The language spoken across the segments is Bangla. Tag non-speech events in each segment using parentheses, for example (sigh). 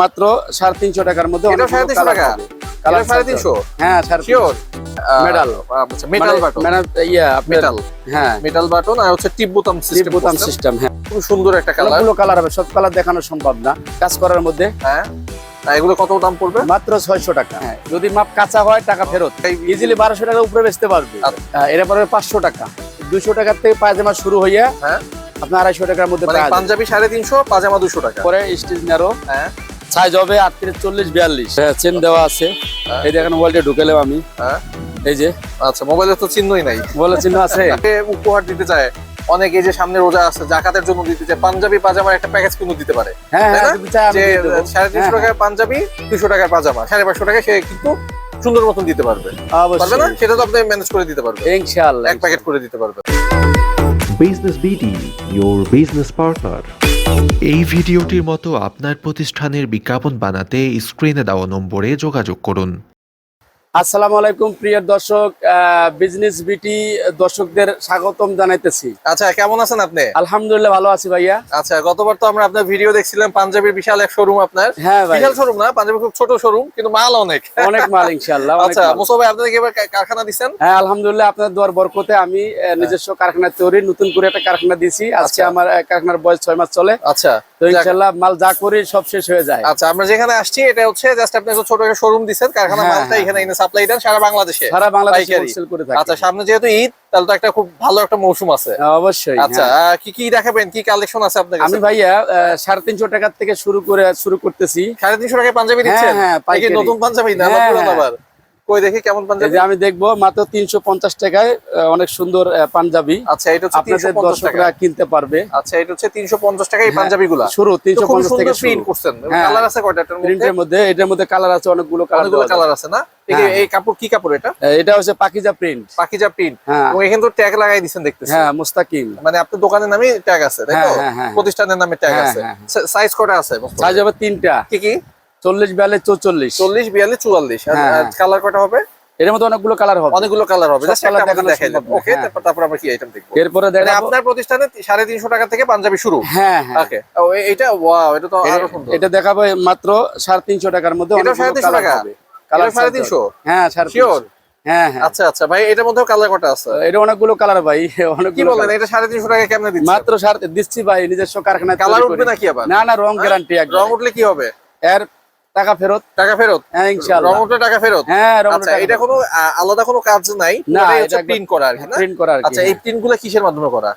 মাত্র সাড়ে তিনশো টাকার মধ্যে এটাও অনেকগুলো 350 colour টাকা? হবে। সাড়ে তিনশো? হ্যাঁ সাড়ে শিওর মেটাল বাটন ইয়া মেটাল হ্যাঁ। মেটাল বাটন আর হচ্ছে টিপ বোতাম সিস্টেম বোতাম সিস্টেম হ্যাঁ। খুব সুন্দর একটা কালার অনেকগুলো কালার হবে সব কালার দেখানো সম্ভব না। কাজ করার মধ্যে। হ্যাঁ। এগুলো কত দাম পড়বে? মাত্র ছয়শো টাকা। হ্যাঁ। যদি মাপ কাঁচা হয় টাকা ফেরত। ইজিলি বারোশো টাকা উপরে বেচতে পারবে। আচ্ছা। হ্যাঁ, এর পরে পাঁচশো টাকা। দুশো টাকার থেকে পায়জামা শুরু হইয়া আপনার আড়াইশো টাকার মধ্যে মানে। পাঞ্জাবি সাড়ে তিনশো পাজামা দুশো টাকা। পরে স্টিচ নেরো হ্যাঁ। সাইজ হবে আটত্রিশ চল্লিশ বিয়াল্লিশ। হ্যাঁ চেন দেওয়া আছে। হ্যাঁ। এই দেখেন ওয়ালটে ঢুকেলেও আমি। হ্যাঁ। এই যে। আচ্ছা মোবাইলে তো চিহ্নই নাই। বলে চিহ্ন আছে। (laughs) উপহার দিতে চায়। অনেকে যে সামনে রোজা আছে জাকাতের জন্য দিতে চায়। পাঞ্জাবি পাজামার একটা প্যাকেজ কিন্তু দিতে পারে। হ্যাঁ হ্যাঁ যে সাড়ে তিনশো টাকার পাঞ্জাবি দুশো টাকার পাজামা। সাড়ে পাঁচশো টাকা সে কিন্তু সুন্দর মতন দিতে পারবে। পারবে না? সেটা তো আপনি ম্যানেজ করে দিতে পারবে ইনশাআল্লাহ এক প্যাকেট করে দিতে পারবে। Business BD your business partner এই ভিডিওটির মতো আপনার প্রতিষ্ঠানের বিজ্ঞাপন বানাতে স্ক্রিনে দেওয়া নম্বরে যোগাযোগ করুন। আসসালামু আলাইকুম প্রিয় দর্শক বিজনেস বিটি দর্শকদের স্বাগতম জানাইতেছি। আচ্ছা কেমন আছেন আপনি? আলহামদুলিল্লাহ ভালো আছি ভাইয়া। আচ্ছা গতবার তো আমরা আপনার ভিডিও দেখছিলাম পাঞ্জাবির বিশাল এক শোরুম আপনার। হ্যাঁ বিশাল শোরুম না পাঞ্জাবি খুব ছোট শোরুম কিন্তু মাল অনেক। অনেক মাল ইনশাআল্লাহ আচ্ছা। মুসা ভাই আপনাদের এবার কারখানা দিচ্ছেন হ্যাঁ আলহামদুলিল্লাহ আপনার দোয়ার বরকতে আমি নিজস্ব কারখানা তৈরি নতুন করে একটা কারখানা দিয়েছি। আজকে আচ্ছা। আমার কারখানার বয়স ছয় মাস চলে। আচ্ছা। তো ইনশাআল্লাহ মাল যা করি সব শেষ হয়ে যায়। আচ্ছা আমরা যেখানে আসছি এটা হচ্ছে জাস্ট আপনি একটা ছোট একটা শোরুম কারখানা হ্যাঁ, মালটা হ্যাঁ। এখানে এনে সাপ্লাই দেন সারা বাংলাদেশে। সারা বাংলাদেশে হোলসেল করে থাকি। আচ্ছা সামনে যেহেতু ঈদ তাহলে তো একটা খুব ভালো একটা মৌসুম আছে। হ্যাঁ, অবশ্যই আচ্ছা। কি কি দেখাবেন? কি কালেকশন আছে আপনার আমি ভাইয়া আহ, সাড়ে তিনশো টাকার থেকে শুরু করে শুরু করতেছি। সাড়ে তিনশো টাকায় পাঞ্জাবি দিচ্ছেন? হ্যাঁ, এই নতুন পাঞ্জাবি? না। আবার। কই দেখি কেমন পাঞ্জাবি? আমি দেখব মাত্র তিনশো পঞ্চাশ টাকায় অনেক সুন্দর পাঞ্জাবি। আচ্ছা এটা হচ্ছে আপনাদের দর্শকরা কিনতে পারবে। আচ্ছা এটা হচ্ছে তিনশো পঞ্চাশ টাকা এই হ্যাঁ, পাঞ্জাবি গুলা শুরু তিনশো খুব পঞ্চাশ থেকে প্রিন্ট করছেন। হ্যাঁ। কালার আছে কয়টা এটার মধ্যে প্রিন্টের মধ্যে এটার মধ্যে কালার আছে অনেকগুলো কালার অনেকগুলো কালার আছে। না? এই হ্যাঁ। এই কাপড় কি কাপড় এটা? এটা হচ্ছে পাকিজা প্রিন্ট পাকিজা প্রিন্ট হ্যাঁ। এবং এখানে তো ট্যাগ লাগাই দিচ্ছেন দেখতেছি। হ্যাঁ মুস্তাকিম। মানে আপনার দোকানের নামে ট্যাগ আছে তাই তো? হ্যাঁ, হ্যাঁ, হ্যাঁ। প্রতিষ্ঠানের নামে ট্যাগ হ্যাঁ, আছে। হ্যাঁ। সাইজ কটা আছে? সাইজ হবে তিনটা। কি কি? চল্লিশ বিয়াল্লিশ চৌচল্লিশ। চল্লিশ বিয়াল্লিশ চুয়াল্লিশ। হ্যাঁ। কালার কটা হবে? এর মধ্যে অনেকগুলো কালার হবে। অনেকগুলো কালার হবে। ওকে হ্যাঁ। তারপর তারপর আমরা কি আইটেম দেখব? এরপরে মানে আপনার প্রতিষ্ঠানে সাড়ে তিনশো টাকা থেকে পাঞ্জাবি শুরু। হ্যাঁ হ্যাঁ। ওকে এটা ওয়াও এটা তো আরও সুন্দর। এটা দেখাবো মাত্র সাড়ে তিনশো টাকার মধ্যে সাড়ে তিনশো টাকা? হবে। সাড়ে তিনশো? হ্যাঁ সাড়ে? হ্যাঁ হ্যাঁ। আচ্ছা আচ্ছা। ভাই এটার মধ্যেও কালার কটা আছে? এটা অনেকগুলো কালার ভাই কি বলেন এটা সাড়ে তিনশো টাকা কেমনে মাত্র দিচ্ছি ভাই নিজস্ব কারখানায় কালার উঠবে নাকি আবার? না না রং গ্যারান্টি একদম রং উঠলে কি হবে? এর টাকা ফেরত? টাকা ফেরত? হ্যাঁ ইনশাআল্লাহ। টাকা ফেরত? হ্যাঁ আচ্ছা এটা কোনো আলাদা কোনো কাজ নাই? না, এটা প্রিন্ট করা আর কি প্রিন্ট করা আচ্ছা এই প্রিন্টগুলো কিসের মাধ্যমে করা?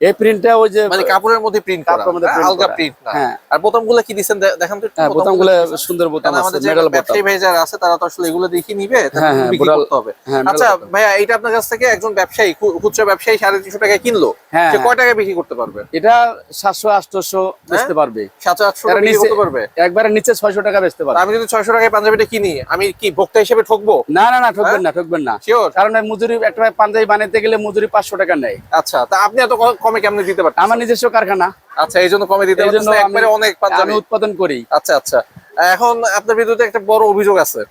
এই প্রিন্টটা ওই যে মানে কাপড়ের মধ্যে প্রিন্ট করা কাপড়ের মধ্যে হ্যাঁ, আলগা প্রিন্ট না। হ্যাঁ। আর বোতামগুলো কি দিচ্ছেন দে- দেখান তো হ্যাঁ বোতামগুলো বোতামগুলো? সুন্দর বোতাম আছে বোতাম। ব্যবসায়ী ভাই যারা আছে তারা তো আসলে এগুলো দেখে নিবে হ্যাঁ, বিক্রি করতে হবে। আচ্ছা ভাইয়া এটা আপনার কাছ থেকে একজন ব্যবসায়ী খুচরা ব্যবসায়ী সাড়ে তিনশো টাকায় কিনলো সে কয় টাকায় বিক্রি করতে পারবে? এটা সাতশো আটশোশো বেচতে পারবে। সাতশো আটশো এর টাকা বিক্রি করতে পারবে? একবারে নিচে ছয়শো টাকা বেচতে পারবে। আমি যদি ছয়শো টাকায় পাঞ্জাবিটা কিনি আমি কি ভোক্তা হিসেবে ঠকবো? না না না ঠকবেন? না ঠকবেন না। কারণ মজুরি একটা পাঞ্জাবি বানাইতে গেলে মজুরি পাঁচশো টাকা নেয়। আচ্ছা তা আপনি এত কমে কেমনে দিতে পারছেন আমার নিজস্ব কারখানা। আচ্ছা এই জন্য কমে দিতে জন্য একবারে অনেক পাঞ্জাবি। আমি উৎপাদন করি। আচ্ছা আচ্ছা। এখন আপনার বিরুদ্ধে একটা বড় অভিযোগ আছে।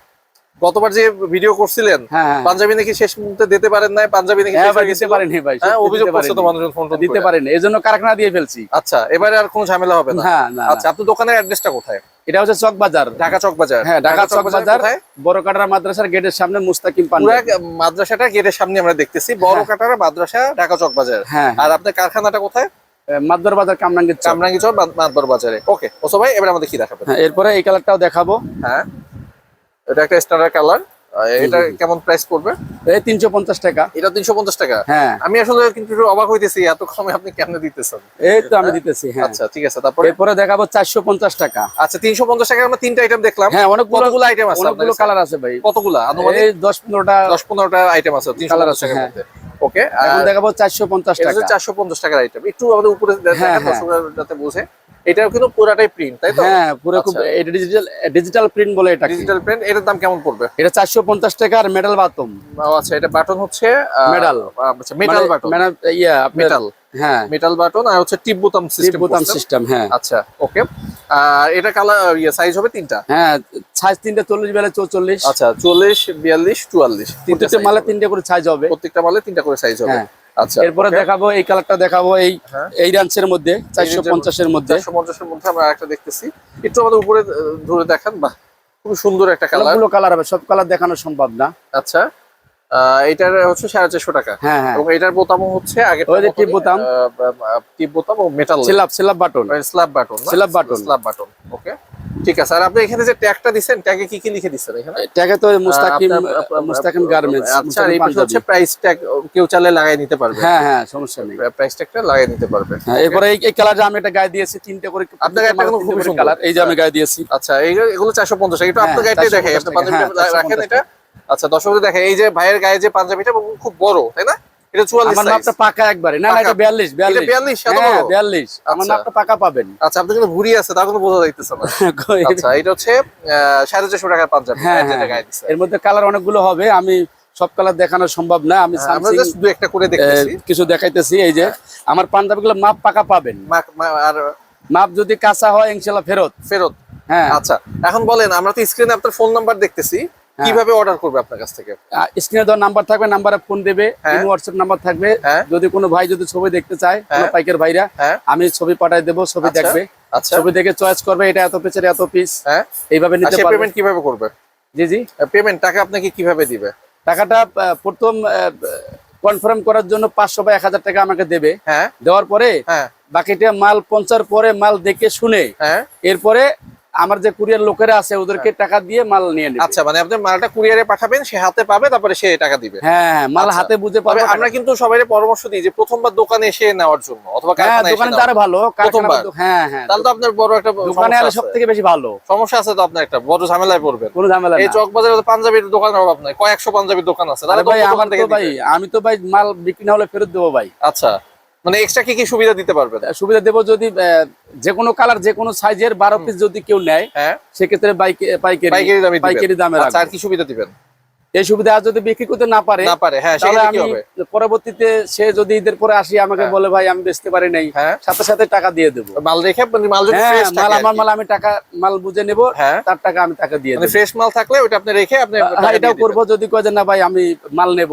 গতবার যে ভিডিও করছিলেন হ্যাঁ হ্যাঁ। পাঞ্জাবি নাকি শেষ মুহূর্তে দিতে পারেন নাই? পাঞ্জাবি নাকি হ্যাঁ দিতে। পারেনি ভাই হ্যাঁ অভিযোগ করছে তো মানুষজন ফোন দিতে। পারেনি। এই জন্য কারখানা দিয়ে ফেলছি। আচ্ছা এবারে আর কোনো ঝামেলা হবে না? না আচ্ছা আপনার দোকানের অ্যাড্রেসটা কোথায়? এটা হচ্ছে চক বাজার। ঢাকা চক বাজার। হ্যাঁ ঢাকা চক বাজার কোথায়? বড় কাটারা মাদ্রাসার গেটের সামনে মুস্তাকিম পান মাদ্রাসাটা গেটের সামনে আমরা দেখতেছি। বড় হ্যাঁ। কাটারা মাদ্রাসা ঢাকা চক বাজার। হ্যাঁ। আর আপনার কারখানাটা কোথায়? মাদ্রার বাজার কামরাঙ্গীর চক। চামরাঙ্গি চর মাদবর বাজারে। ওকে ওসো ভাই এবার আমাদের কি দেখাবেন? হ্যাঁ এরপরে এই কালারটাও দেখাবো। হ্যাঁ। এটা একটা স্ট্যান্ডার্ড কালার এটা কেমন প্রাইস পড়বে? এই তিনশো পঞ্চাশ টাকা। এটা তিনশো পঞ্চাশ টাকা? হ্যাঁ। আমি আসলে কিন্তু একটু অবাক হইতেছি এত কমে আপনি কেমনে দিতেছেন? এই তো আমি দিতেছি হ্যাঁ। আচ্ছা ঠিক আছে তারপরে? এরপরে দেখাবো চারশো পঞ্চাশ টাকা। আচ্ছা তিনশো পঞ্চাশ টাকার আমরা তিনটা আইটেম দেখলাম। হ্যাঁ অনেকগুলো কতগুলো আইটেম আছে অনেকগুলো কালার আছে ভাই। কতগুলো? আনুমানিক? এই দশ পনেরোটা দশ পনেরোটা আইটেম আছে তিনশো Colour পঞ্চাশ আছে, হ্যাঁ। মধ্যে। ওকে এখন দেখাবো চারশো পঞ্চাশ টাকা। চারশো পঞ্চাশ টাকার আইটেম একটু আমাদের উপরে হ্যাঁ, দেখেন হ্যাঁ। দর্শকরা যাতে বোঝে। এটাও কিন্তু পুরাটাই প্রিন্ট তাই তো? হ্যাঁ পুরো খুব আচ্ছা। এটা ডিজিটাল ডিজিটাল প্রিন্ট বলে এটা ডিজিটাল প্রিন্ট এটার দাম কেমন পড়বে? এটা চারশো পঞ্চাশ টাকা আর মেটাল ও আচ্ছা এটা বাটন হচ্ছে Metal। আচ্ছা মেটাল বাটন মানে ইয়া আপনার- মেটাল হ্যাঁ। মেটাল বাটন আর হচ্ছে টিপ বোতাম সিস্টেম টিপ বোতাম সিস্টেম হ্যাঁ। আচ্ছা ওকে আর এটা কালার ইয়ে সাইজ হবে তিনটা? হ্যাঁ সাইজ তিনটে চল্লিশ বেলা চৌচল্লিশ। আচ্ছা চল্লিশ বিয়াল্লিশ চুয়াল্লিশ তিনটা মালে। তিনটে করে সাইজ হবে। প্রত্যেকটা মালে তিনটা করে সাইজ হবে। হ্যাঁ। আচ্ছা এরপরে দেখাবো এই কালারটা দেখাবো এই হ্যাঁ। এই রেঞ্জের মধ্যে চারশো পঞ্চাশের মধ্যে। চারশো পঞ্চাশের মধ্যে আমরা একটা দেখতেছি। একটু আমাদের উপরে ধরে দেখান বাহ খুব সুন্দর একটা কালার কালার হবে সব কালার দেখানো সম্ভব না। আচ্ছা এটার হচ্ছে সাড়ে চারশো টাকা। হ্যাঁ হ্যাঁ। এবং এটার বোতামও হচ্ছে আগে টিপ বোতাম। টিপ বোতাম ও metal button. Slab button. Slab button. Okay ঠিক আছে আর আপনি এখানে যে ট্যাগটা দিছেন ট্যাগে কি কি লিখে দিছেন এখানে? ট্যাগে তো মুস্তাকিম মুস্তাকিম গার্মেন্টস আচ্ছা এই পাশে হচ্ছে প্রাইস ট্যাগ কেউ চাইলে লাগাই নিতে পারবে। হ্যাঁ হ্যাঁ সমস্যা নেই। প্রাইস ট্যাগটা লাগাই নিতে পারবে। হ্যাঁ এরপরে এই- কালারটা আমি একটা গায়ে দিয়েছি তিনটে করে আপনার গায়েটা কিন্তু খুবই সুন্দর। কালার এই যে আমি গায়ে দিয়েছি। আচ্ছা এগুলো চারশো পঞ্চাশ একটু হ্যাঁ, আপনার গাড়িটাই 450 দেখে আপনি টাকা, পাঞ্জাবিটা হ্যাঁ, 450 রাখেন এটা। আচ্ছা দর্শকদের দেখে এই যে ভাইয়ের গায়ে যে পাঞ্জাবিটা খুব বড় তাই না? এটা চুয়াল্লিশ আমার মাপটা পাকা একবারে। না না পাকা। এটা বিয়াল্লিশ বিয়াল্লিশ। 42 এত হ্যাঁ বড়? বিয়াল্লিশ। আমার আচ্ছা। পাকা পাবেন। আচ্ছা আপনার কিন্তু ভুড়ি আছে তা কোনো বোঝা যাইতেছে না। (laughs) আচ্ছা এটা হচ্ছে আহ, সাড়ে চারশো টাকার পাঞ্জাবি। হ্যাঁ হ্যাঁ গায়ে এর মধ্যে কালার অনেকগুলো হবে আমি সব কালার দেখানো সম্ভব না আমি দু একটা করে দেখতেছি। কিছু দেখাইতেছি এই যে আমার পাঞ্জাবিগুলো মাপ পাকা পাবেন। আর মাপ যদি কাঁচা হয় ইনশাল্লাহ ফেরত। ফেরত। হ্যাঁ। আচ্ছা এখন বলেন আমরা তো স্ক্রিনে আপনার ফোন নাম্বার দেখতেছি। কীভাবে অর্ডার করবে আপনার কাছ থেকে? স্ক্রিনে দেওয়ার নাম্বার থাকবে নাম্বারে ফোন দেবে হ্যাঁ। হোয়াটসঅ্যাপ নাম্বার থাকবে। হ্যাঁ। যদি কোনো ভাই যদি ছবি দেখতে চায় কোনো হ্যাঁ। পাইকার ভাইরা হ্যাঁ। আমি ছবি পাঠাই দেবো ছবি আচ্ছা, দেখবে। আচ্ছা। ছবি দেখে চয়েস করবে এটা এত পিসের এত পিস হ্যাঁ। এইভাবে নিতে পারবে। পেমেন্ট কীভাবে করবে? জি জি। পেমেন্ট টাকা আপনাকে কীভাবে দিবে? টাকাটা প্রথম কনফার্ম করার জন্য পাঁচশো বা এক হাজার টাকা আমাকে দেবে। হ্যাঁ। দেওয়ার পরে হ্যাঁ। বাকিটা মাল পৌঁছার পরে মাল দেখে শুনে হ্যাঁ। এরপরে আমার যে কুরিয়ার লোকেরা আছে ওদেরকে টাকা দিয়ে মাল নিয়ে নেবে। আচ্ছা মানে আপনি মালটা কুরিয়ারে পাঠাবেন সে হাতে পাবে তারপরে সে টাকা দিবে। হ্যাঁ হ্যাঁ, মাল আচ্ছা। হাতে বুঝে পাবে। আমরা কিন্তু সবাই পরামর্শ দিই যে প্রথমবার দোকানে এসে নেওয়ার জন্য অথবা হ্যাঁ কারখানায় দোকানে তারা ভালো প্রথমবার? হ্যাঁ হ্যাঁ। তাহলে তো আপনার বড় একটা দোকানে আলে সব থেকে বেশি ভালো। সমস্যা আছে তো আপনার একটা বড় ঝামেলায় পড়বেন। কোনো ঝামেলা এই চক বাজারে পাঞ্জাবির দোকানের অভাব নাই কয়েকশো পাঞ্জাবির দোকান আছে। আরে তাহলে ভাই আমার থেকে তো ভাই আমি তো ভাই মাল বিক্রি না হলে ফেরত দেবো ভাই। আচ্ছা। মানে এক্সট্রা কি কি সুবিধা দিতে পারবেন? সুবিধা দেবো যদি যে কোনো কালার যে কোনো সাইজের বারো পিস যদি কেউ নেয় হ্যাঁ। সেক্ষেত্রে বাইকের পাইকারি পাইকারি দামে পাইকারি দামে আচ্ছা আর কি সুবিধা দিবেন? এই সুবিধা যদি বিক্রি করতে না পারে না পারে হ্যাঁ তাহলে আমি পরবর্তীতে সে যদি ঈদের পরে আসি আমাকে হ্যাঁ। বলে ভাই আমি বেচতে পারি নাই। হ্যাঁ। সাথে সাথে টাকা দিয়ে দেবো। মাল রেখে মানে মাল যদি হ্যাঁ ফ্রেশ মাল আমার মাল আমি টাকা মাল বুঝে নেব তার টাকা আমি টাকা দিয়ে মানে দেবো। ফ্রেশ মাল থাকলে ওটা আপনি রেখে আপনি এটাও করব যদি কয় যে না ভাই আমি মাল নেব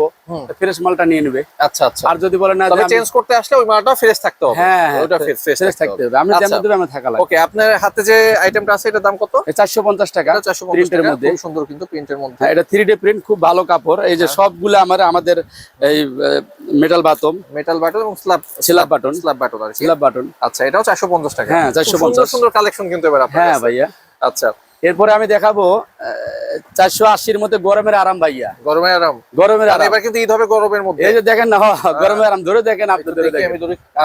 ফ্রেশ মালটা নিয়ে নেবে। আচ্ছা আচ্ছা। আর যদি বলে না তবে চেঞ্জ করতে আসলে ওই মালটা ফ্রেশ থাকতে হবে। হ্যাঁ ওটা ফ্রেশ থাকতে হবে। আমি। যেমন দেবে আমি থাকা লাগবে। ওকে আপনার হাতে যে আইটেমটা আছে এটার দাম কত? চারশো পঞ্চাশ টাকা এটা 450 প্রিন্টের টাকা, মধ্যে। খুব সুন্দর কিন্তু প্রিন্টের মধ্যে। এটা থ্রি ডি প্রিন্ট খুব ভালো কাপড়। এই যে হ্যাঁ। সবগুলো আমার আমাদের এই মেটাল বাতম মেটাল বাটন এবং slab slab button slab button আর স্ল্যাব বাটন আচ্ছা এটাও চারশো পঞ্চাশ টাকা। হ্যাঁ, খুব 450 সুন্দর সুন্দর কালেকশন কিন্তু এবার আপনার হ্যাঁ ভাইয়া। আচ্ছা। এরপরে আমি দেখাবো চারশো আশির মধ্যে গরমের আরাম ভাইয়া। গরমে আরাম। গরমের আরাম। এবার কিন্তু ঈদ হবে গরমের মধ্যে। এই যে দেখেন না গরমের আরাম ধরে দেখেন আপনি ধরে দেখেন।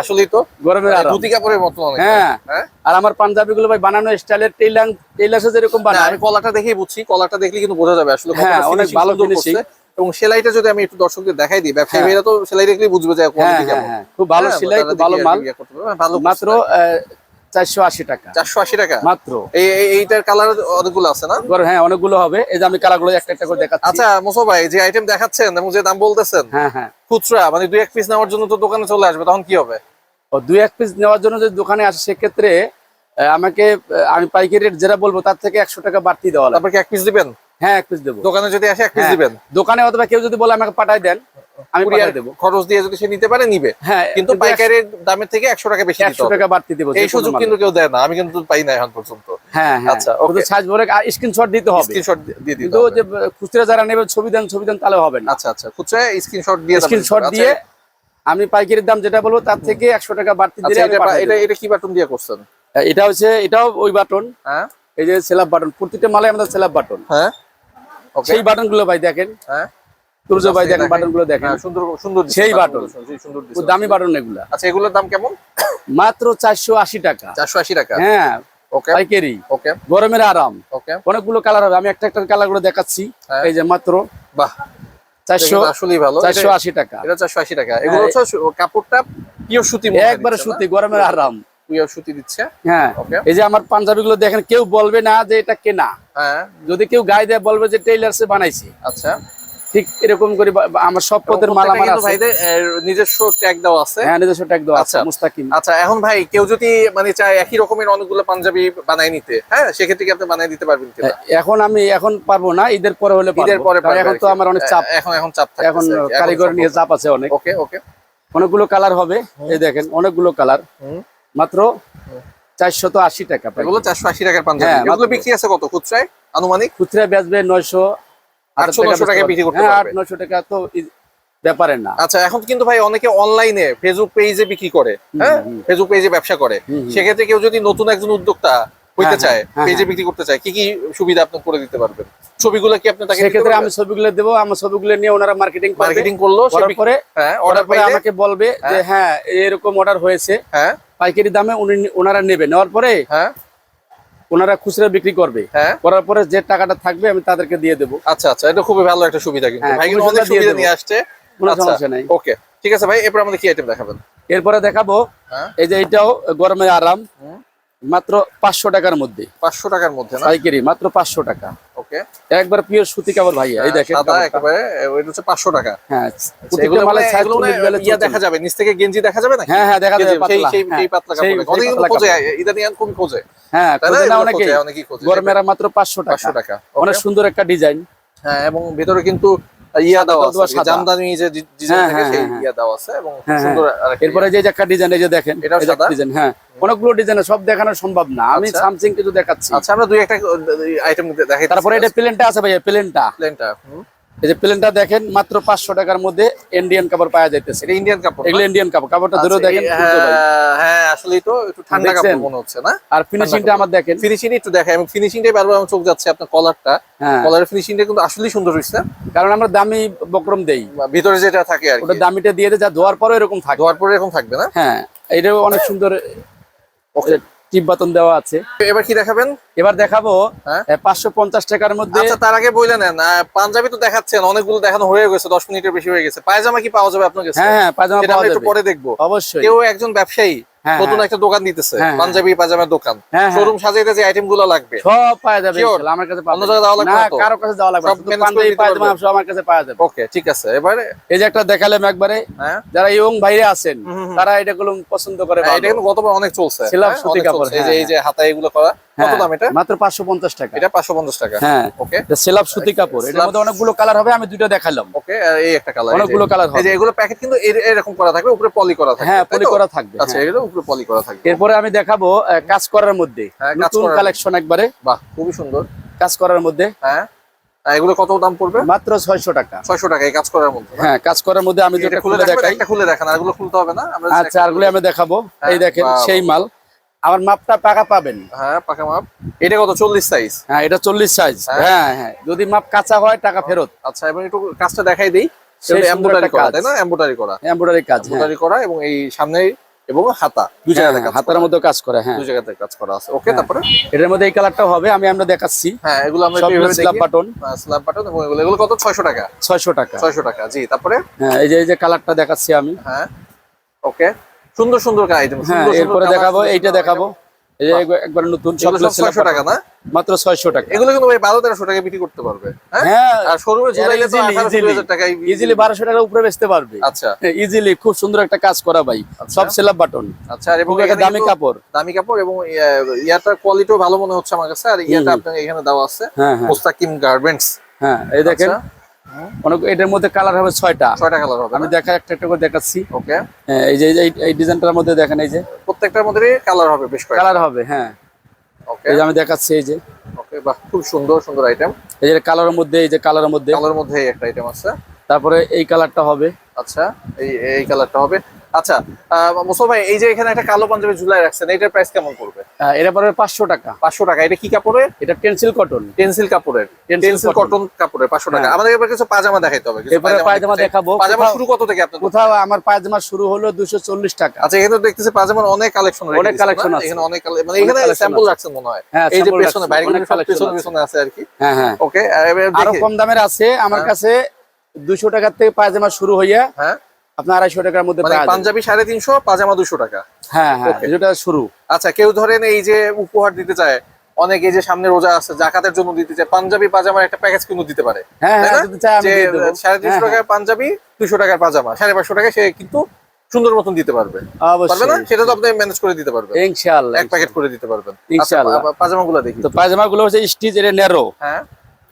আসলেই তো। গরমের আরাম। ধুতি কাপড়ের মতো হ্যাঁ। হ্যাঁ? আর আমার পাঞ্জাবি গুলো ভাই বানানো স্টাইলের টেইলাং টেইলার্সে যেরকম বানায়। আমি কলাটা দেখেই বুঝছি। কলাটা দেখলে কিন্তু বোঝা যাবে আসলে হ্যাঁ, অনেক ভালো। করছে। এবং সেলাইটা যদি আমি একটু দর্শকদের দেখাই দিই ব্যবসায়ী হ্যাঁ। তো সেলাই দেখলেই বুঝবে যে হ্যাঁ কোয়ালিটি হ্যাঁ কেমন। হ্যাঁ খুব ভালো হ্যাঁ, সেলাই খুব ভালো মাল। মাত্র চারশো আশি টাকা। চারশো আশি টাকা? মাত্র। এই এই- এইটার কালার অনেকগুলো আছে না? হ্যাঁ অনেকগুলো হবে। এই যে আমি কালারগুলো একটা একটা করে দেখাচ্ছি। আচ্ছা মোসো ভাই যে আইটেম দেখাচ্ছেন এবং যে দাম বলতেছেন হ্যাঁ হ্যাঁ। খুচরা মানে দুই এক পিস নেওয়ার জন্য তো দোকানে চলে আসবে তখন কি হবে? ও দুই এক পিস নেওয়ার জন্য যদি দোকানে আসে সেক্ষেত্রে আমাকে আমি পাইকারি রেট যেটা বলব তার থেকে একশো টাকা বাড়তি দেওয়া লাগবে। এক পিস দিবেন? হ্যাঁ এক পিস দেবো। দোকানে যদি আসে এক পিস হ্যাঁ, দিবেন? দোকানে অথবা কেউ যদি বলে আমাকে পাঠাই দেন আমি কুরিয়ার দেবো। খরচ দিয়ে যদি সে নিতে পারে নিবে। হ্যাঁ কিন্তু পাইকারির দামের থেকে একশো টাকা বেশি একশো টাকা বাড়তি দেবো এই সুযোগ কিন্তু কেউ দেয় না। আমি কিন্তু পাই না এখন পর্যন্ত। হ্যাঁ হ্যাঁ। আচ্ছা, আচ্ছা okay. ভরে স্ক্রিনশট দিতে হবে। স্ক্রিনশট দিয়ে দিতে কিন্তু যে খুচরা যারা নেবে ছবি দেন ছবি দেন তাহলে হবে না। আচ্ছা আচ্ছা। খুচরা স্ক্রিনশট দিয়ে স্ক্রিনশট দিয়ে আমি পাইকারির দাম যেটা বলব তার থেকে একশো টাকা বাড়তি আচ্ছা দিলে আচ্ছা, এটা এটা কি বাটন দিয়ে করছেন? এটা হচ্ছে এটাও ওই বাটন হ্যাঁ। এই যে সেলাপ বাটন প্রতিটা মালে আমাদের সেলাপ বাটন হ্যাঁ। সেই বাটনগুলো ভাই দেখেন। হ্যাঁ। তুরজ ভাই দেখেন দেখেন। বাটনগুলো দেখেন। হ্যাঁ, সুন্দর সুন্দর সেই বাটন। সেই সুন্দর দামি বাটন। এগুলা। আচ্ছা এগুলোর দাম কেমন? মাত্র চারশো আশি টাকা। চারশো আশি টাকা। হ্যাঁ ওকে পাইকারি। ওকে গরমের আরাম। ওকে অনেকগুলো কালার হবে। আমি একটা একটা কালারগুলো দেখাচ্ছি। হ্যাঁ। এই যে মাত্র বাহ। চারশো আসলেই ভালো। চারশো আশি টাকা। এটা চারশো আশি টাকা। এগুলো হ্যাঁ। হচ্ছে কাপড়টা পিওর সুতি একবারে সুতি গরমের আরাম। পিওর সুতি দিচ্ছে। হ্যাঁ. এই যে আমার পাঞ্জাবি গুলো দেখেন কেউ বলবে না যে এটা কেনা। হ্যাঁ। যদি কেউ গায়ে দেয় বলবে যে টেইলার্সে বানাইছে। আচ্ছা। ঠিক এরকম করে আমার সব পদের মাল আমার আছে। ভাইদের নিজস্ব ট্যাগ দেওয়া আছে। হ্যাঁ নিজস্ব ট্যাগ দেওয়া আছে আচ্ছা। মুস্তাকিম। আচ্ছা এখন ভাই কেউ যদি মানে চায় একই রকমের অনেকগুলো পাঞ্জাবি বানাই নিতে হ্যাঁ সেক্ষেত্রে কি আপনি দিতে পারবেন কিনা? এখন আমি এখন পারব না ঈদের পরে হলে। ঈদের পরে এখন তো আমার অনেক চাপ। এখন এখন চাপ থাকে এখন কারিগর নিয়ে চাপ আছে অনেক। ওকে ওকে। অনেকগুলো কালার হবে এই দেখেন অনেকগুলো কালার। মাত্র চারশত আশি টাকা। এগুলো চারশো আশি টাকার পাঞ্জাবি। হ্যাঁ, এগুলো বিক্রি আছে কত? খুচরায়? আনুমানিক? খুচরা বেচবে নয়শো করতে হ্যাঁ টাকা তো ই- না। আচ্ছা এখন কিন্তু ভাই অনেকে অনলাইনে ফেসবুক পেজে বিক্রি করে হ্যাঁ? ফেসবুক পেজে ব্যবসা করে। সেক্ষেত্রে কেউ যদি নতুন একজন উদ্যোক্তা হইতে হ্যাঁ, চায় হ্যাঁ, পেজে হ্যাঁ। বিক্রি করতে চায় কি কি সুবিধা আপনি করে দিতে পারবেন? ছবিগুলো কি আপনি তাকে সেক্ষেত্রে আমি ছবিগুলো দেবো আমার ছবিগুলো নিয়ে ওনারা মার্কেটিং মার্কেটিং করল পরে হ্যাঁ অর্ডার পাইলে আমাকে বলবে যে হ্যাঁ। এরকম অর্ডার হয়েছে। হ্যাঁ। পাইকারি দামে উনি ওনারা নেবে। নেওয়ার পরে হ্যাঁ। ওনারা খুচরা বিক্রি করবে। হ্যাঁ। করার পরে যে টাকাটা থাকবে আমি তাদেরকে দিয়ে দেবো। আচ্ছা আচ্ছা এটা খুবই ভালো একটা সুবিধা কিন্তু। হ্যাঁ, ভাই কিন্তু অনেক সুবিধা দিয়ে নিয়ে আসছে। কোনো আচ্ছা, সমস্যা নাই। ওকে ঠিক আছে ভাই এরপর আমাদের কি আইটেম দেখাবেন? এরপরে দেখাবো হ্যাঁ। এই যে এটাও গরমে আরাম মাত্র পাঁচশো টাকার মধ্যে। পাঁচশো টাকার মধ্যে পাইকারি মাত্র পাঁচশো টাকা। ওকে। একবার পিওর সুতি কাপড় ভাইয়া এই দেখেন সাদা একবারে হচ্ছে পাঁচশো টাকা। হ্যাঁ আচ্ছা, প্রত্যেকটা মানে- মানে ইয়া দেখা যাবে নিচ থেকে গেঞ্জি দেখা যাবে না হ্যাঁ হ্যাঁ দেখা যাবে পাতলা। সেই হ্যাঁ, সেই পাতলা কাপড় অনেকে খোঁজে কাপড়। ইদানিং খুবই খোঁজে। হ্যাঁ খোঁজে না এগুলো অনেকেই। খোঁজে। গরমের মাত্র পাঁচশো টাকা। পাঁচশো টাকা অনেক সুন্দর একটা ডিজাইন হ্যাঁ এবং ভিতরে কিন্তু ইয়া আছে জামদানি যে ডিজাইন হ্যাঁ, থাকে হ্যাঁ, সেই হ্যাঁ, ইয়া আছে এবং সুন্দর এরপরে যে একটা ডিজাইন এই যে দেখেন এটা সাদা? ডিজাইন হ্যাঁ অনেকগুলো ডিজাইন সব দেখানো সম্ভব না। আমি আচ্ছা। সামথিং কিছু দেখাচ্ছি। আচ্ছা আমরা দুই একটা আইটেম দেখাই তারপরে এটা প্লেনটা আছে ভাইয়া প্লেনটা প্লেনটা এই যে প্লেনটা দেখেন মাত্র পাঁচশো টাকার মধ্যে ইন্ডিয়ান কাপড় পাওয়া যাইতেছে। এটা ইন্ডিয়ান কাপড় এগুলো ইন্ডিয়ান কাপড়। কাপড়টা ধরে আচ্ছা, দেখেন এই- খুলতে পারি। হ্যাঁ, আসলে তো একটু ঠান্ডা কাপড় মনে হচ্ছে না? আর ফিনিশিংটা আমার দেখেন। ফিনিশিং একটু দেখেন এবং ফিনিশিংটাই বারবার আমার চোখ যাচ্ছে আপনার কলারটা হ্যাঁ। কলারের ফিনিশিংটা কিন্তু আসলেই সুন্দর হয়েছে। কারণ আমরা দামি বক্রম দেই। ভিতরে যেটা থাকে আর ওটা দামিটা দিয়ে দেয় যা ধোয়ার পরে এরকম থাকে। ধোয়ার পরে এরকম থাকবে না? হ্যাঁ এটাও অনেক সুন্দর টিপ বাতন দেওয়া আছে। এবার কি দেখাবেন? এবার দেখাবো হ্যাঁ। পাঁচশো পঞ্চাশ টাকার মধ্যে আচ্ছা তার আগে বলে নেন। পাঞ্জাবি তো দেখাচ্ছেন অনেকগুলো দেখানো হয়ে গেছে দশ মিনিটের বেশি হয়ে গেছে। পায়জামা কি পাওয়া যাবে আপনার কাছে? হ্যাঁ হ্যাঁ পায়জামা পাওয়া যাবে। পরে দেখব। অবশ্যই। কেউ একজন ব্যবসায়ী নতুন হ্যাঁ। একটা দোকান দিতেছে হ্যাঁ, হ্যাঁ। পাঞ্জাবি পাজামার দোকান। হ্যাঁ, হ্যাঁ। শোরুম সাজাইতে যে আইটেমগুলো লাগবে। সব পাওয়া যাবে আমার কাছে অন্য জায়গায় যাওয়া লাগবে না কারও কাছে যাওয়া লাগবে পাঞ্জাবি পাজামা সব আমার কাছে পাওয়া যাবে। ওকে ঠিক আছে। এবারে এই যে একটা দেখালাম একবারে হ্যাঁ। যারা ইয়ং বাইরে আছেন। তারা এটা গুলো পছন্দ করে হ্যাঁ, এটা কিন্তু গতবার অনেক চলছে। ছিলাম হ্যাঁ, সুতি কাপড়, এই যে এই যে হাতা এগুলো করা কত হ্যাঁ, দাম এটা? মাত্র পাঁচশো পঞ্চাশ টাকা। এটা পাঁচশো পঞ্চাশ টাকা। হ্যাঁ ওকে এটা সেলাপ সুতি কাপড়। সেলাপ- মধ্যে অনেকগুলো কালার হবে আমি দেখালাম ওকে এই একটা কালার অনেকগুলো কালার এই যে এগুলো প্যাকেট কিন্তু এরকম করা থাকবে উপরে পলি করা থাকবে হ্যাঁ পলি করা থাকবে আচ্ছা হ্যাঁ। এগুলো উপরে পলি করা থাকবে। এরপরে আমি দেখাবো কাজ করার মধ্যে। হ্যাঁ, নতুন কালেকশন একবারে। বাহ খুবই সুন্দর। কাজ করার মধ্যে। হ্যাঁ এগুলো কত দাম পড়বে? মাত্র ছয়শো টাকা। ছয়শো টাকা এই কাজ করার মধ্যে হ্যাঁ? কাজ করার মধ্যে আমি যেটা খুলে খুলে দেখাই। দেখাই খুলে দেখান আর এগুলো খুলতে হবে না। আমরা আচ্ছা আরগুলো আমি দেখাবো। হ্যাঁ, এই দেখেন সেই মাল। আমার মাপটা পাকা পাবেন। হ্যাঁ পাকা মাপ। এটা কত? চল্লিশ সাইজ হ্যাঁ এটা চল্লিশ সাইজ হ্যাঁ। হ্যাঁ হ্যাঁ। যদি মাপ কাঁচা হয় টাকা ফেরত। আচ্ছা এবার একটু কাজটা দেখাই দিই। এমব্রয়ডারি করা। তাই না? এমব্রয়ডারি করা। এমব্রয়ডারি কাজ হ্যাঁ। এমব্রয়ডারি করা এবং এই সামনে এবং হাতা। দুই হ্যাঁ, জায়গাতে কাজ হাতার। মধ্যে কাজ করে হ্যাঁ। দুই জায়গাতে কাজ করা আছে। ওকে তারপরে? এটার মধ্যে এই কালারটাও হবে আমি আমরা দেখাচ্ছি। হ্যাঁ এগুলো আমরা সবগুলো স্ল্যাব বাটন স্ল্যাব বাটন এবং এগুলো এগুলো কত? ছয়শো টাকা। ছয়শো টাকা। ছয়শো টাকা জি তারপরে? হ্যাঁ এই যে এই যে কালারটা দেখাচ্ছি আমি। হ্যাঁ ওকে সুন্দর সুন্দর আইটেম হ্যাঁ এরপরে দেখাবো এইটা দেখাবো। এই যে একবার- নতুন ছয়শো টাকা না? মাত্র ছয়শো টাকা। এগুলো কিন্তু ভাই বারো তেরোশো টাকা বিক্রি করতে পারবে হ্যাঁ? হ্যাঁ আর শোরুমে ইজিলি বারোশো টাকার উপরে বেচতে পারবে। আচ্ছা। ইজিলি খুব সুন্দর একটা কাজ করা ভাই সব সেলাপ বাটন আচ্ছা আর এবং দামি কাপড়। দামি কাপড় এবং ইয়া- ইয়াটার কোয়ালিটিও ভালো মনে হচ্ছে আমার কাছে আর ইয়াটা আপনাকে এখানে দেওয়া আছে হ্যাঁ হ্যাঁ। মোস্তাকিম গার্মেন্টস হ্যাঁ এই দেখেন। অনেক এটার মধ্যে কালার হবে ছয়টা। ছয়টা কালার হবে আমি দেখা একটা একটা করে দেখাচ্ছি। ওকে। হ্যাঁ, এই যে এই ডিজাইনটার মধ্যে দেখেন এই যে। প্রত্যেকটার মধ্যে কালার হবে বেশ কালার হবে হ্যাঁ। ওকে। এই যে আমি দেখাচ্ছি এই যে। ওকে বাহ খুব সুন্দর সুন্দর আইটেম এই যে কালারের মধ্যে এই যে কালারের মধ্যে। কালারের মধ্যে একটা আইটেম আছে। তারপরে এই কালারটা হবে। আচ্ছা এই এই কালারটা হবে। আচ্ছা আহ, মুসা ভাই এই যে এখানে একটা কালো পাঞ্জাবি ঝুলাই রাখছেন এটার প্রাইস কেমন পড়বে? এটা পড়বে পাঁচশো টাকা। পাঁচশো টাকা এটা কি কাপড়ের? এটা পেন্সিল কটন পেন্সিল কাপড়ের। Cotton। কটন কাপড়ের পাঁচশো টাকা। হ্যাঁ। আমাদের এবার কিছু পাজামা দেখাইতে হবে কিছু এরপরে পায়জামা দেখাবো। পাজামা শুরু কত থেকে আপনার কোথাও আমার পায়জামা শুরু হলো দুশো চল্লিশ টাকা। আচ্ছা এখানে তো দেখতেছি পাজামার অনেক কালেকশন অনেক collection আছে। এখানে অনেক মানে এখানে স্যাম্পল। রাখছেন মনে হয়। হ্যাঁ, এই যে পেছনে বাইরে পেছনে পেছনে আছে আর কি। হ্যাঁ হ্যাঁ। ওকে আরও কম দামের আছে। আমার হ্যাঁ। কাছে দুশো টাকার থেকে পায়জামা শুরু হইয়া হ্যাঁ। আপনার আড়াইশো টাকার মধ্যে মানে। পাঞ্জাবি সাড়ে তিনশো পাজামা দুশো টাকা। হ্যাঁ হ্যাঁ যেটা শুরু। আচ্ছা কেউ ধরেন এই যে উপহার দিতে চায় অনেক এই যে সামনে রোজা আছে জাকাতের জন্য দিতে চায় পাঞ্জাবি পাজামার একটা প্যাকেজ কিন্তু দিতে পারে। হ্যাঁ হ্যাঁ। সাড়ে তিনশো হ্যাঁ, টাকার পাঞ্জাবি দুশো টাকার পাজামা সাড়ে পাঁচশো টাকা সে কিন্তু সুন্দর মতন দিতে পারবে। পারবে না? সেটা তো আপনি ম্যানেজ করে দিতে পারবেন। ইনশাআল্লাহ এক প্যাকেট করে দিতে পারবেন। ইনশাআল্লাহ। পাজামা গুলো দেখি। তো পায়জামা গুলো হচ্ছে স্টিচ এটা নেরো হ্যাঁ।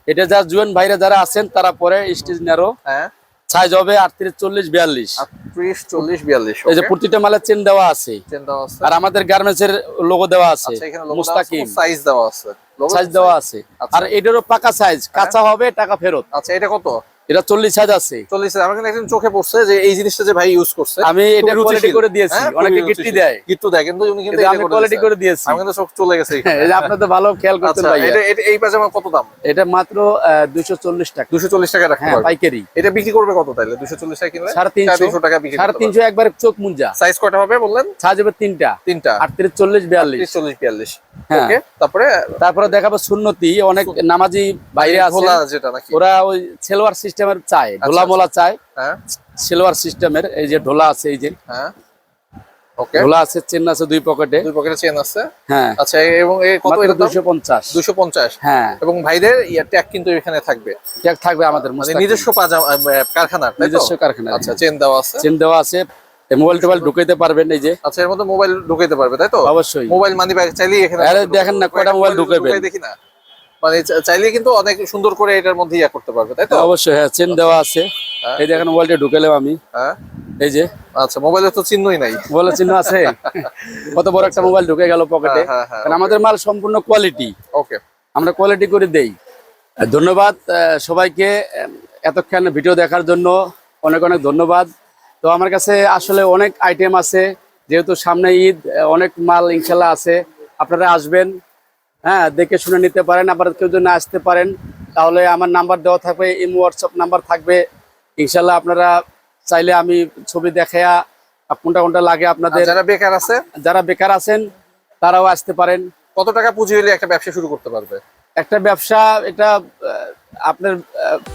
এটা যা জুয়েন ভাইরা যারা আছেন তারা পরে স্টিচ নেরো হ্যাঁ। সাইজ হবে আটত্রিশ চল্লিশ বিয়াল্লিশ। আটত্রিশ চল্লিশ বিয়াল্লিশ এই যে প্রতিটা মালের চেন দেওয়া আছে। চেন দেওয়া আছে। আর আমাদের গার্মেন্টস এর লোগো দেওয়া আছে আচ্ছা দেওয়া আছে, মুস্তাকিম। সাইজ দেওয়া আছে। সাইজ দেওয়া আছে। আচ্ছা। আর এটারও পাকা সাইজ কাঁচা হবে টাকা ফেরত। আচ্ছা এটা কত? এটা চল্লিশ সাইজ আছে। চল্লিশ আমার কিন্তু চোখে পড়ছে যে এই জিনিসটা যে ভাই ইউজ করছে। আমি এটা কোয়ালিটি করে দিয়েছি। হ্যাঁ, অনেকে গিফটি দেয় গিফট দেয় কিন্তু উনি কিন্তু আমি কোয়ালিটি করে দিয়েছি। আমি কিন্তু চোখ চলে গেছে আপনার তো ভালো খেয়াল করতেন আচ্ছা ভাই এটা এই পাজামা কত দাম? এটা মাত্র দুইশো চল্লিশ টাকা। দুশো চল্লিশ টাকা রাখতে হ্যাঁ পাইকারি। এটা বিক্রি করবে কত দুশো চল্লিশ টাকা কিনলে? সাড়ে তিনশো। তিনশো টাকা বিক্রি সাড়ে তিনশো একবার চোক মুঞ্জা। সাইজ কয়টা হবে বললেন? সাইজ হবে তিনটা। তিনটা। আটত্রিশ চল্লিশ বিয়াল্লিশ। তিরিশ চল্লিশ বিয়াল্লিশ। হ্যাঁ। ওকে তারপরে? তারপরে দেখাবো সুন্নতি। অনেক নামাজি বাইরে আছে। যেটা ওরা ওই সেলোয়ার সিস্টেমের ঢোলা আচ্ছা। মোলা চায় হ্যাঁ। সেলোয়ার সিস্টেমের এই যে ঢোলা আছে এই যে। হ্যাঁ। ওকে ঢোলা আছে চেন আছে দুই পকেটে। দুই পকেটে চেন আছে। হ্যাঁ। আচ্ছা এবং এই কত এটা হ্যাঁ। এবং ভাইদের ইয়া ট্যাগ কিন্তু এখানে থাকবে। ট্যাগ থাকবে আমাদের মানে নিজস্ব তো? নিজস্ব কারখানা আচ্ছা চেন দেওয়া আছে। চেন দেওয়া আছে। মোবাইল টোবাইল ঢুকাইতে পারবেন এই যে। আচ্ছা এর মধ্যে মোবাইল ঢুকাইতে পারবে তাই তো? অবশ্যই। মোবাইল মানি ব্যাগ চাইলেই এখানে আরে দেখেন না, কয়টা মোবাইল ঢুকাইবেন। দেখি না। মানে চাইলে কিন্তু অনেক সুন্দর করে এটার মধ্যে ইয়া করতে পারবে তাই তো? অবশ্যই হ্যাঁ চেন দেওয়া আছে। হ্যাঁ। এই দেখেন মোবাইলটা ঢুকাইলাম আমি। হ্যাঁ। এই যে। আচ্ছা মোবাইলের তো চিহ্নই নাই। মোবাইলের চিহ্ন আছে। কত বড় একটা মোবাইল ঢুকে গেল পকেটে। হ্যাঁ, হ্যাঁ, হ্যাঁ, কারণ আমাদের মাল সম্পূর্ণ কোয়ালিটি ওকে আমরা কোয়ালিটি করে দেই। ধন্যবাদ সবাইকে এতক্ষণ ভিডিও দেখার জন্য অনেক অনেক ধন্যবাদ। তো আমার কাছে আসলে অনেক আইটেম আছে। যেহেতু সামনে ঈদ অনেক মাল ইনশাল্লাহ আছে। আপনারা আসবেন। হ্যাঁ দেখে শুনে নিতে পারেন আবার কেউ যদি না আসতে পারেন তাহলে আমার নাম্বার দেওয়া থাকবে ইমো হোয়াটসঅ্যাপ নাম্বার থাকবে। ইনশাল্লাহ আপনারা চাইলে আমি ছবি দেখায়া কোনটা কোনটা লাগে আপনাদের যারা বেকার আছে? যারা বেকার আছেন তারাও আসতে পারেন। কত টাকা পুঁজি হলে একটা ব্যবসা শুরু করতে পারবে? একটা ব্যবসা এটা আপনার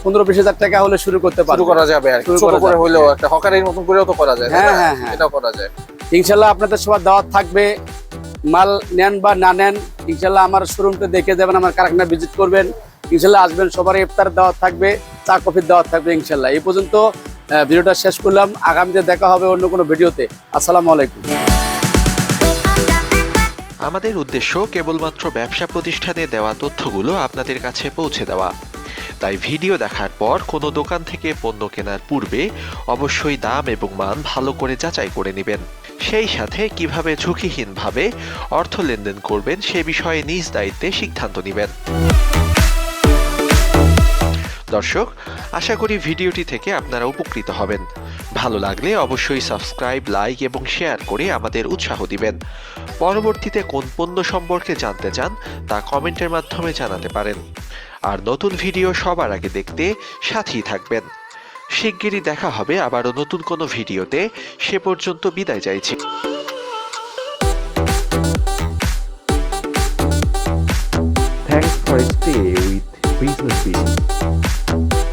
পনেরো বিশ হাজার টাকা হলে শুরু করতে পারব করা যাবে ছোট করা যাবে। একটা হকারের মতন করেও তো করা যায়। হ্যাঁ, হ্যাঁ, হ্যাঁ। এটাও করা যায়। ইনশাল্লাহ আপনাদের সবার দাওয়াত থাকবে। মাল নেন বা না নেন, ইনশাল্লাহ আমার শোরুমটা দেখে যাবেন, আমার কারখানা ভিজিট করবেন। ইনশাল্লাহ আসবেন, সবার ইফতার দেওয়া থাকবে, চা, কফির দাওয়াত থাকবে ইনশাল্লাহ। এই পর্যন্ত ভিডিওটা শেষ করলাম। আগামীতে দেখা হবে অন্য কোনো ভিডিওতে। আসসালামু আলাইকুম। আমাদের উদ্দেশ্য কেবলমাত্র ব্যবসা প্রতিষ্ঠানে দেওয়া তথ্যগুলো আপনাদের কাছে পৌঁছে দেওয়া। তাই ভিডিও দেখার পর কোনো দোকান থেকে পণ্য কেনার পূর্বে অবশ্যই দাম এবং মান ভালো করে যাচাই করে নেবেন। সেই সাথে কীভাবে ঝুঁকিহীনভাবে অর্থ লেনদেন করবেন সে বিষয়ে নিজ দায়িত্বে সিদ্ধান্ত নেবেন। দর্শক, আশা করি ভিডিওটি থেকে আপনারা উপকৃত হবেন। ভালো লাগলে অবশ্যই সাবস্ক্রাইব, লাইক এবং শেয়ার করে আমাদের উৎসাহ দিবেন। পরবর্তীতে কোন পণ্য সম্পর্কে জানতে চান তা কমেন্টের মাধ্যমে জানাতে পারেন। আর নতুন ভিডিও সবার আগে দেখতে সাথেই থাকবেন। শিগগিরই দেখা হবে আবারও নতুন কোনো ভিডিওতে সে পর্যন্ত বিদায় চাইছি Thanks for stay with Business Beat.